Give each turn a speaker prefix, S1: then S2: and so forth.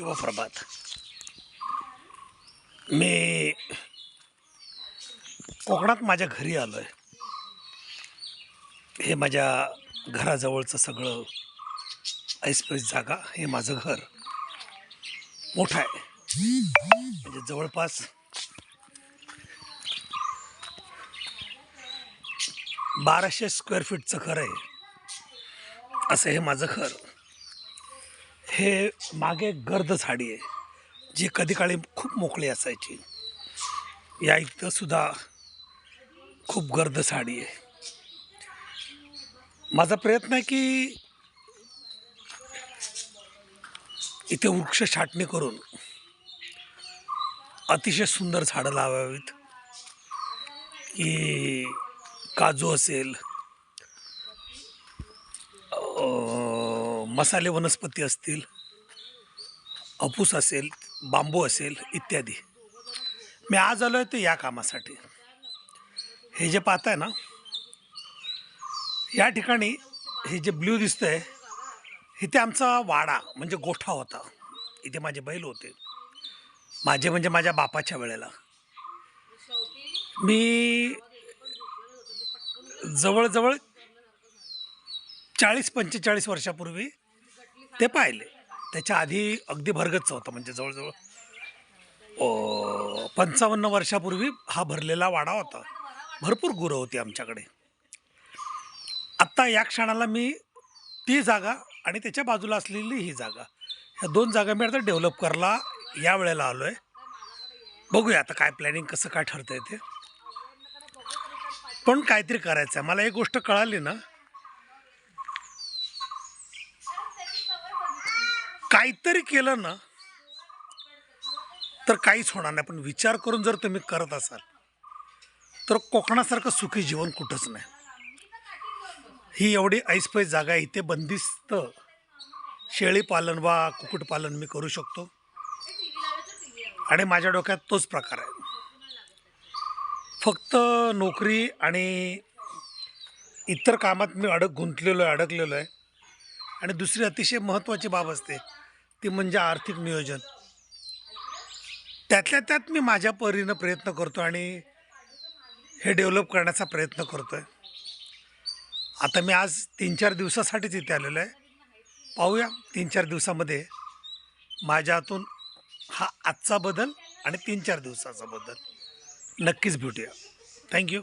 S1: शुभ मी कोकणात माझ्या घरी आलो आहे हे माझ्या घराजवळचं सगळं ऐसपैस जागा हे माझं घर. मोठं आहे. म्हणजे जवळपास बाराशे स्क्वेअर फीटचं घर आहे. असं हे माझं घर. हे मागे गर्द झाडी आहे जी कधी काळी खूप मोकळी असायची. या इथं सुद्धा खूप गर्द झाडी आहे. माझा प्रयत्न आहे की इथे वृक्ष छाटणी करून अतिशय सुंदर झाडं लावावीत. की काजू असेल मसाले वनस्पती असतील अपूस असेल बांबू असेल इत्यादी. मी आज आलो आहे ते या कामासाठी. हे जे पाहताय ना या ठिकाणी हे जे ब्ल्यू दिसतंय इथे आमचा वाडा म्हणजे गोठा होता. इथे माझे बैल होते. माझे म्हणजे माझ्या बापाच्या वेळेला. मी जवळजवळ चाळीस पंचेचाळीस वर्षापूर्वी ते पाहिले. त्याच्या आधी अगदी भरगच्च होतं म्हणजे जवळजवळ पंचावन्न वर्षापूर्वी हा भरलेला वाडा होता. भरपूर गुरं होती आमच्याकडे. आत्ता या क्षणाला मी ती जागा आणि त्याच्या बाजूला असलेली ही जागा ह्या दोन जागा मी आता डेव्हलप करायला या वेळेला आलो आहे बघूया आता काय प्लॅनिंग कसं काय ठरतं आहे ते. पण काहीतरी करायचं आहे मला एक गोष्ट कळाली ना काहीतरी केलं ना तर काहीच होणार नाही. पण विचार करून जर तुम्ही करत असाल तर कोकणासारखं सुखी जीवन कुठंच नाही. ही एवढी ऐसपैस जागा आहे. इथे बंदिस्त शेळीपालन वा कुक्कुटपालन मी करू शकतो. आणि माझ्या डोक्यात तोच प्रकार आहे. फक्त नोकरी आणि इतर कामात मी अडक गुंतलेलो आहे अडकलेलो आहे. आणि दुसरी अतिशय महत्त्वाची बाब असते ती म्हणजे आर्थिक नियोजन. त्यातल्या त्यात मी माझ्या परीनं प्रयत्न करतो आणि हे डेव्हलप करण्याचा प्रयत्न करतो आहे आता मी आज तीन चार दिवसासाठीच इथे आलेलो आहे. पाहूया तीन चार दिवसामध्ये माझ्या हातून हा आजचा बदल आणि तीन चार दिवसाचा बदल. नक्कीच भेटूया. थँक्यू